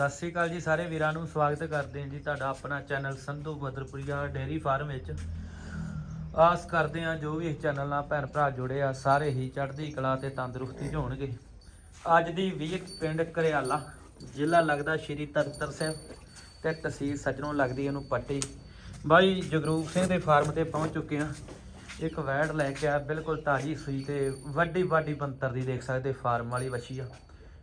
ਸਤਿ ਸ੍ਰੀ ਅਕਾਲ ਜੀ ਸਾਰੇ ਵੀਰਾਂ ਨੂੰ, ਸਵਾਗਤ ਕਰਦੇ ਹਾਂ ਜੀ ਤੁਹਾਡਾ ਆਪਣਾ channel Sandhu Badarpuria dairy farm ਵਿੱਚ। ਆਸ ਕਰਦੇ ਹਾਂ ਜੋ ਵੀ ਇਸ ਚੈਨਲ ਨਾਲ ਭੈਣ ਭਰਾ ਜੁੜੇ ਆ, ਸਾਰੇ ਹੀ ਚੜ੍ਹਦੀ ਕਲਾ ਤੇ ਤੰਦਰੁਸਤੀ 'ਚ ਹੋਣਗੇ। ਅੱਜ ਦੀ ਵਿਜ਼ਿਟ ਪਿੰਡ ਕਰਿਆਲਾ, ਜ਼ਿਲ੍ਹਾ ਲੱਗਦਾ ਸ਼੍ਰੀ ਤਰਤਰ ਸਾਹਿਬ ਤੇ ਤਹਿਸੀਲ ਸੱਜਣੋਂ ਲੱਗਦੀ ਇਹਨੂੰ ਪੱਟੀ। ਬਾਈ ਜਗਰੂਪ ਸਿੰਘ ਦੇ ਫਾਰਮ ਤੇ ਪਹੁੰਚ ਚੁੱਕੇ ਆ ਇੱਕ ਵੈੜ ਲੈ ਕੇ ਆ, ਬਿਲਕੁਲ ਤਾਜੀ ਸੂਈ ਤੇ ਵੱਡੀ ਵੱਡੀ ਬੰਤਰ ਦੀ ਦੇਖ ਸਕਦੇ, ਫਾਰਮ ਵਾਲੀ ਵੱਛੀ ਆ।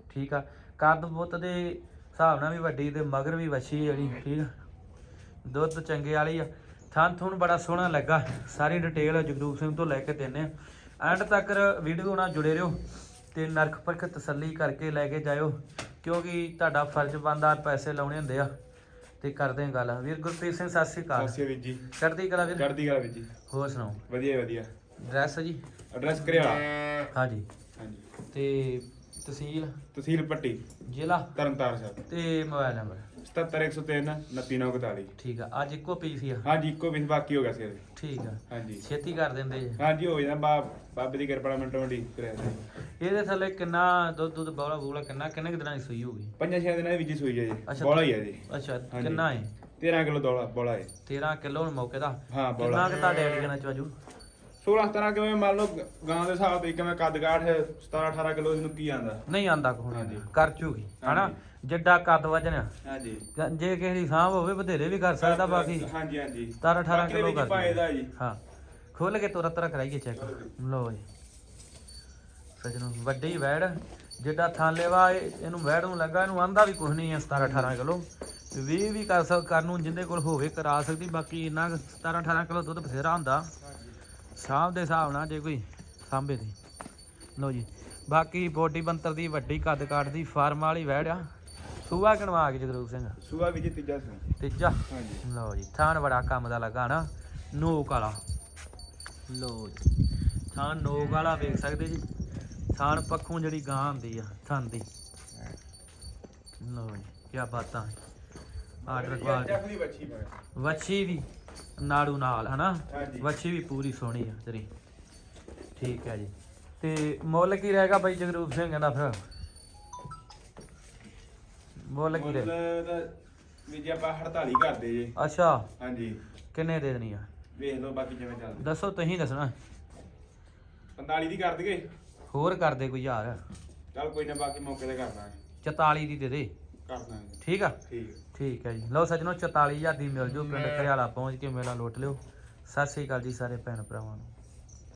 ਠੀਕ ਆ ਕੱਦ ਬੁੱਤ ਦੇ ਹਿਸਾਬ ਨਾਲ ਵੀ ਵੱਡੀ ਤੇ ਮਗਰ ਵੀ ਵੱਛੀ ਜਿਹੜੀ ਠੀਕ ਦੁੱਧ ਚੰਗੇ ਵਾਲੀ ਆ। ਥਣ ਥੁਣ ਬੜਾ ਸੋਹਣਾ ਲੱਗਾ। ਸਾਰੀ ਡਿਟੇਲ ਜਗਰੂਪ ਸਿੰਘ ਤੋਂ ਲੈ ਕੇ ਦਿੰਨੇ ਆ। ਐਂਡ ਤੱਕ ਵੀਡੀਓ ਨਾਲ ਜੁੜੇ ਰਹੋ ਤੇ ਨਰਖ ਪਰਖ ਤਸੱਲੀ ਕਰਕੇ ਲੈ ਕੇ ਜਾਇਓ ਕਿਉਂਕਿ ਤੁਹਾਡਾ ਫਰਜ਼ ਬਣਦਾ ਪੈਸੇ ਲਾਉਣੇ ਹੁੰਦੇ ਆ। ਤੇ ਕਰਦੇ ਆ ਗੱਲ। ਵੀਰ ਗੁਰਪ੍ਰੀਤ ਸਿੰਘ ਸਤਿ ਸ੍ਰੀ ਅਕਾਲ। ਸਾਸੇ ਵੀਰ ਜੀ। ਚੜ੍ਹਦੀ ਕਲਾ ਵੀਰ? ਚੜ੍ਹਦੀ ਕਲਾ ਵੀਰ ਜੀ। ਹੋਰ ਸੁਣਾਓ? ਵਧੀਆ ਵਧੀਆ। ਐਡਰੈਸ ਜੀ? ਐਡਰੈਸ ਕਰਿਆ ਹਾਂਜੀ ਹਾਂਜੀ। ਤੇ ਤਹਿਸੀਲ? ਤਹਿਸੀਲ ਪੱਟੀ। ਜ਼ਿਲ੍ਹਾ? ਤਰਨਤਾਰਨ ਸਾਹਿਬ। ਤੇ ਮੋਬਾਈਲ ਨੰਬਰ? 77103 29941 ਠੀਕ ਆ ਅੱਜ ਇੱਕੋ ਪੀਸ ਹੀ ਆ। ਹਾਂਜੀ ਇੱਕੋ ਵੀ ਬਾਕੀ ਹੋ ਗਿਆ ਸੀ ਇਹਦੇ। ਠੀਕ ਆ। ਹਾਂਜੀ। ਛੇਤੀ ਕਰ ਦਿੰਦੇ ਜੀ। ਹਾਂਜੀ ਹੋ ਜਾਂਦਾ ਬਾ ਬਾਬੇ ਦੀ ਕਿਰਪਾ ਨਾਲ ਮਿੰਟੋ ਮਿੰਟੀ ਕਰਿਆ ਇਹਦੇ ਥੱਲੇ ਕਿੰਨਾ ਦੁੱਧ ਦੁੱਧ ਬੌਲਾ ਬੂਲਾ ਕਿੰਨਾ ਕਿੰਨੇ ਕੁ ਦਿਨਾਂ ਦੀ ਸੂਈ ਹੋਊਗੀ? ਪੰਜਾਂ ਛੇ ਦਿਨਾਂ ਦੀ ਵਿੱਚ ਹੀ ਸੂਈ ਹੈ ਜੀ। ਅੱਛਾ। ਬੋਲਾ ਹੀ ਹੈ ਜੀ। ਅੱਛਾ ਹਾਂਜੀ। ਕਿੰਨਾ ਹੈ 13 ਕਿਲੋ ਦੋਲਾ ਬੋਲਾ ਹੈ 13 ਕਿਲੋ ਹੁਣ ਮੌਕੇ ਦਾ। ਹਾਂ ਕਿੰਨਾ ਬੋਲਾ ਕਿ ਤੁਹਾਡੇ ਆਈਡੀਆ ਚ ਵਾਜੂ? 16 17 ਕਿਵੇਂ ਮੰਨ ਲਓ ਗਾਂ ਦੇ ਹਿਸਾਬ ਤੇ ਕਿਵੇਂ ਕੱਦ ਕਾਠ 17 18 ਕਿਲੋ ਇਹਨੂੰ ਕੀ ਆਂਦਾ? ਨਹੀਂ ਆਂਦਾ ਕੋਣ ਹਾਂਜੀ। ਕਰ ਚੂਗੀ ਹਨਾ। ਜਿੱਡਾ ਕੱਦ ਵਜਣਾ ਹਾਂਜੀ। ਜੇ ਕਿਸੇ ਦੀ ਸਾਂਭ ਹੋਵੇ ਬਥੇਰੇ ਵੀ ਕਰ ਸਕਦਾ ਬਾਕੀ। ਹਾਂਜੀ ਹਾਂਜੀ। 17 18 ਬਾਕੀ ਦੇ ਕਿਲੋ ਵਿੱਚ ਕਰ ਪਾਏ ਦਾ ਦਿਓ। ਜੀ। ਹਾਂ। ਖੋਲ ਕੇ ਤੁਰਤ ਰ ਕਰਾਈਏ ਚੈੱਕ ਲਓ ਜੀ। ਸਜਣੋ ਵੱਡੀ ਵੈੜ। ਜਿੱਡਾ ਥਾਲੇਵਾ ਇਹਨੂੰ ਵੈੜ ਨੂੰ ਲੱਗਾ ਇਹਨੂੰ ਆਂਦਾ ਵੀ ਕੁਝ ਨਹੀਂ ਹੈ 17 18 ਕਿਲੋ। 20 ਵੀ ਕਰ ਸਕ ਕਰਨ ਨੂੰ ਜਿੰਦੇ ਕੋਲ ਹੋਵੇ ਕਰਾ ਸਕਦੀ ਬਾਕੀ ਇੰਨਾ ਕੁ 17 18 ਕਿਲੋ ਦੁੱਧ ਬਥੇਰਾ ਹੁੰਦਾ। ਸਾਂਭ ਦੇ ਹਿਸਾਬ ਨਾਲ ਜੇ ਕੋਈ ਸਾਂਭੇ ਦੀ ਲਓ ਜੀ ਬਾਕੀ ਬੋਡੀ ਬੰਤਰ ਦੀ ਵੱਡੀ ਕੱਦ ਕਾਠ ਦੀ ਫਾਰਮ ਵਾਲੀ ਵੈੜ ਆ ਸੂਆ ਕਣਵਾ ਕੇ ਜਗਰੂਪ ਸਿੰਘ। ਸੂਆ ਵੀ ਜੀ ਤੀਜਾ ਸੂਆ ਤੀਜਾ? ਹਾਂਜੀ। ਲਓ ਜੀ ਥਾਨ ਬੜਾ ਕੰਮ ਦਾ ਲੱਗਾ ਨਾ ਨੋਕ ਵਾਲਾ। ਲਓ ਜੀ ਥਾਨ ਨੋਕ ਵਾਲਾ ਵੇਖ ਸਕਦੇ ਜੀ। ਥਾਨ ਪੱਖੋਂ ਜਿਹੜੀ ਗਾਂ ਹੁੰਦੀ ਆ ਥਣ ਦੀ। ਲਓ ਜੀ ਕੀ ਬਾਤਾਂ। ਆਰਡਰ ਮੈਂ ਵੱਛੀ ਵੀ। ਨਾੜੂ ਨਾਲ ਹਨਾ? ਹਾਂਜੀ। ਵੱਛੀ ਵੀ ਪੂਰੀ ਸੋਹਣੀ ਆ ਤੇਰੀ। ਠੀਕ ਹੈ ਜੀ। ਤੇ ਮੁੱਲ ਕੀ ਰਹੇਗਾ ਬਾਈ ਜਗਰੂਪ ਸਿੰਘ ਕਹਿੰਦਾ ਫਿਰ? ਮੁੱਲ ਕੀ ਰਹੇ? ਮੁੱਲ ਤਾਂ ਵੀ ਜੇ ਆਪਾਂ 48 ਕਰਦੇ ਜੇ। ਅੱਛਾ। ਹਾਂਜੀ। ਕਿੰਨੇ ਦੇ ਦੇਣੀ ਆ? ਵੇਖ ਲਓ ਬਾਕੀ ਜਿਵੇਂ ਚੱਲਦਾ। ਦੱਸੋ ਤੁਸੀਂ ਦੱਸਣਾ। 45 ਦੀ ਕਰ ਦਈਏ। ਹੋਰ ਕਰ ਦੇ ਕੋਈ ਯਾਰ ਚੱਲ ਕੋਈ ਨਾ ਬਾਕੀ ਮੌਕੇ ਤੇ ਕਰ ਦਾਂਗੇ। 44 ਦੀ ਦੇ ਦੇ। ਕਰ ਦਾਂਗੇ ਠੀਕ ਆ? ਠੀਕ ਠੀਕ ਹੈ ਜੀ। ਲਓ ਸੱਜਣੋ 44000 ਦੀ ਮਿਲ ਜੂ ਪਿੰਡ ਘਰਿਆਲਾ ਪਹੁੰਚ ਕੇ ਮੇਲਾ ਲੁੱਟ ਲਿਓ। ਸਤਿ ਸ੍ਰੀ ਅਕਾਲ ਜੀ ਸਾਰੇ ਭੈਣ ਭਰਾਵਾਂ ਨੂੰ।